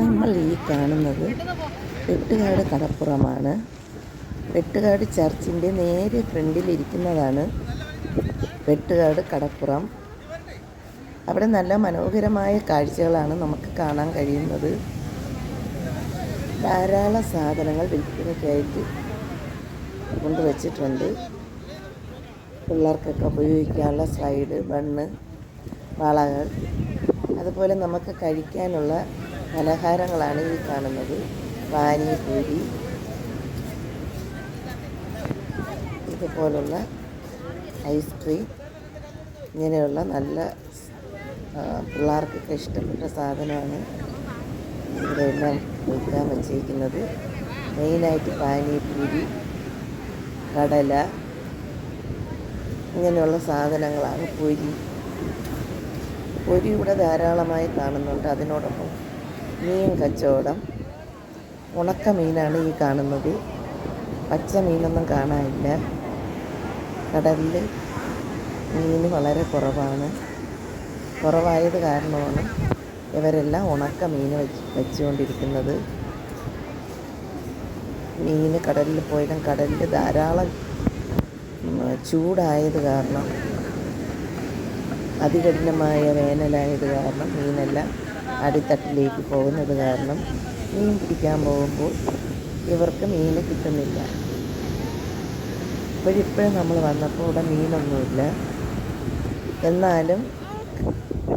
നമ്മൾ ഈ കാണുന്നത് വെട്ടുകാട് കടപ്പുറമാണ്. വെട്ടുകാട് ചർച്ചിന്റെ നേരെ ഫ്രണ്ടിലിരിക്കുന്നതാണ് വെട്ടുകാട് കടപ്പുറം. അവിടെ നല്ല മനോഹരമായ കാഴ്ചകളാണ് നമുക്ക് കാണാൻ കഴിയുന്നത്. ധാരാളം സാധനങ്ങൾ വിൽപ്പനയ്ക്കായിട്ട് കൊണ്ടുവച്ചിട്ടുണ്ട്. പിള്ളേർക്കൊക്കെ ഉപയോഗിക്കാനുള്ള സ്ലൈഡ് ബണ്ണ് വളകൾ അതുപോലെ നമുക്ക് കഴിക്കാനുള്ള പലഹാരങ്ങളാണ് ഈ കാണുന്നത്. പാനിപൂരി ഇതുപോലുള്ള ഐസ്ക്രീം ഇങ്ങനെയുള്ള നല്ല പിള്ളേർക്കൊക്കെ ഇഷ്ടപ്പെട്ട സാധനമാണ് ഇവിടെയെല്ലാം വിൽക്കാൻ വച്ചിരിക്കുന്നത്. മെയിനായിട്ട് പാനിപൂരി കടല ഇങ്ങനെയുള്ള സാധനങ്ങളാണ് പൊരി. പൊരി ഇവിടെ ധാരാളമായി കാണുന്നുണ്ട്. അതിനോടൊപ്പം മീൻ കച്ചവടം. ഉണക്ക മീനാണ് ഈ കാണുന്നത്. പച്ച മീനൊന്നും കാണാനില്ല. കടലിൽ മീൻ വളരെ കുറവാണ്. കുറവായത് കാരണമാണ് ഇവരെല്ലാം ഉണക്ക മീൻ വെച്ച് വെച്ചുകൊണ്ടിരിക്കുന്നത്. മീൻ കടലിൽ പോയതും കടലിൽ ധാരാളം ചൂടായത് കാരണം അതികഠിനമായ വേനലായത് കാരണം മീനെല്ലാം അടിത്തട്ടിലേക്ക് പോകുന്നത് കാരണം മീൻ പിടിക്കാൻ പോകുമ്പോൾ ഇവർക്ക് മീൻ കിട്ടുന്നില്ല. ഇപ്പോഴിപ്പോഴും നമ്മൾ വന്നപ്പോൾ ഇവിടെ മീനൊന്നുമില്ല. എന്നാലും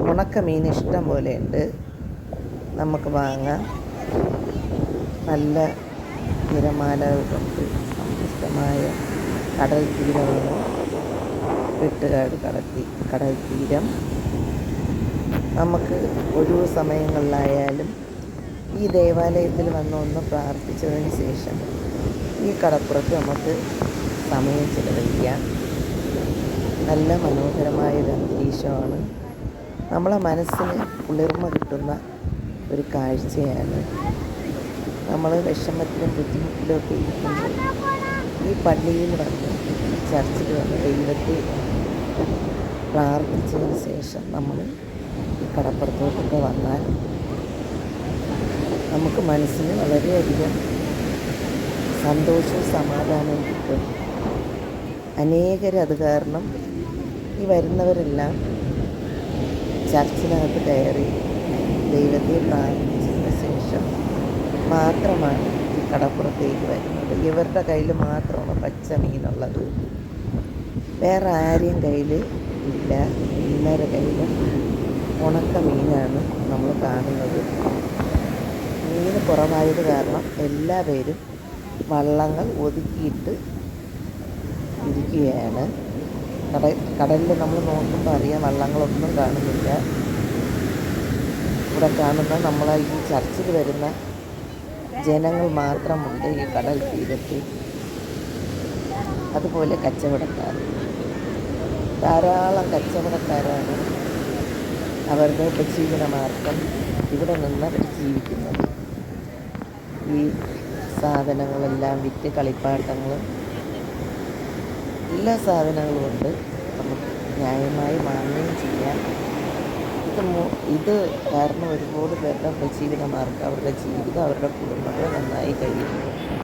ഉണക്ക മീൻ ഇഷ്ടം പോലെ ഉണ്ട് നമുക്ക് വാങ്ങാം. നല്ല തിരമാലകൾ കൊണ്ട് സമ്പുഷ്ടമായ കടൽ തീരമാണ്. വെട്ടുകാട് കടത്തി കടൽ തീരം നമുക്ക് ഒഴിവ് സമയങ്ങളിലായാലും ഈ ദേവാലയത്തിൽ വന്ന് ഒന്ന് പ്രാർത്ഥിച്ചതിന് ശേഷം ഈ കടപ്പുറത്ത് നമുക്ക് സമയം ചിലവഴിക്കാം. നല്ല മനോഹരമായ ഒരു അന്തരീക്ഷമാണ്. നമ്മളെ മനസ്സിന് കുളിർമ കിട്ടുന്ന ഒരു കാഴ്ചയാണ്. നമ്മൾ വിഷമത്തിലും ബുദ്ധിമുട്ടിലും ഒക്കെ ഇരിക്കുമ്പോൾ ഈ പള്ളിയിൽ വന്ന് ചർച്ചിൽ വന്ന് ദൈവത്തെ പ്രാർത്ഥിച്ചതിന് ശേഷം നമ്മൾ ഈ കടപ്പുറത്തോട്ടൊക്കെ വന്നാൽ നമുക്ക് മനസ്സിന് വളരെയധികം സന്തോഷവും സമാധാനവും കിട്ടും. അനേകരത് കാരണം ഈ വരുന്നവരെല്ലാം ചർച്ചിനകത്ത് കയറി ദൈവത്തെ പ്രാർത്ഥിച്ചതിന് ശേഷം മാത്രമാണ് ഈ കടപ്പുറത്തേക്ക് വരുന്നത്. ഇവരുടെ കയ്യിൽ മാത്രമാണ് പച്ച മീനുള്ളത് വേറെ ആരെയും കയ്യിൽ ഇല്ല. എല്ലാവരുടെ കയ്യിലും ഉണക്ക മീനാണ് നമ്മൾ കാണുന്നത്. മീൻ കുറവായത് കാരണം എല്ലാ പേരും വള്ളങ്ങൾ ഒതുക്കിയിട്ട് ഇരിക്കുകയാണ്. കട കടലിൽ നമ്മൾ നോക്കുമ്പോൾ അറിയാം വള്ളങ്ങളൊന്നും കാണുന്നില്ല. ഇവിടെ കാണുന്ന നമ്മളെ ഈ ചർച്ചിൽ വരുന്ന ജനങ്ങൾ മാത്രമുണ്ട് ഈ കടൽ തീരത്ത്. അതുപോലെ കച്ചവടക്കാർ ധാരാളം കച്ചവടക്കാരാണ് അവരുടെ ഉപജീവനമാർഗം ഇവിടെ നിന്ന് അവർ ജീവിക്കുന്നത്. ഈ സാധനങ്ങളെല്ലാം വിറ്റ് കളിപ്പാട്ടങ്ങളും എല്ലാ സാധനങ്ങളും ഉണ്ട്. നമുക്ക് ന്യായമായി വാങ്ങുകയും ചെയ്യാം. ഇത് ഇത് കാരണം ഒരുപാട് പേരുടെ ഉപജീവനമാർഗം അവരുടെ ജീവിതം അവരുടെ കുടുംബങ്ങൾ നന്നായി കഴിയുന്നു.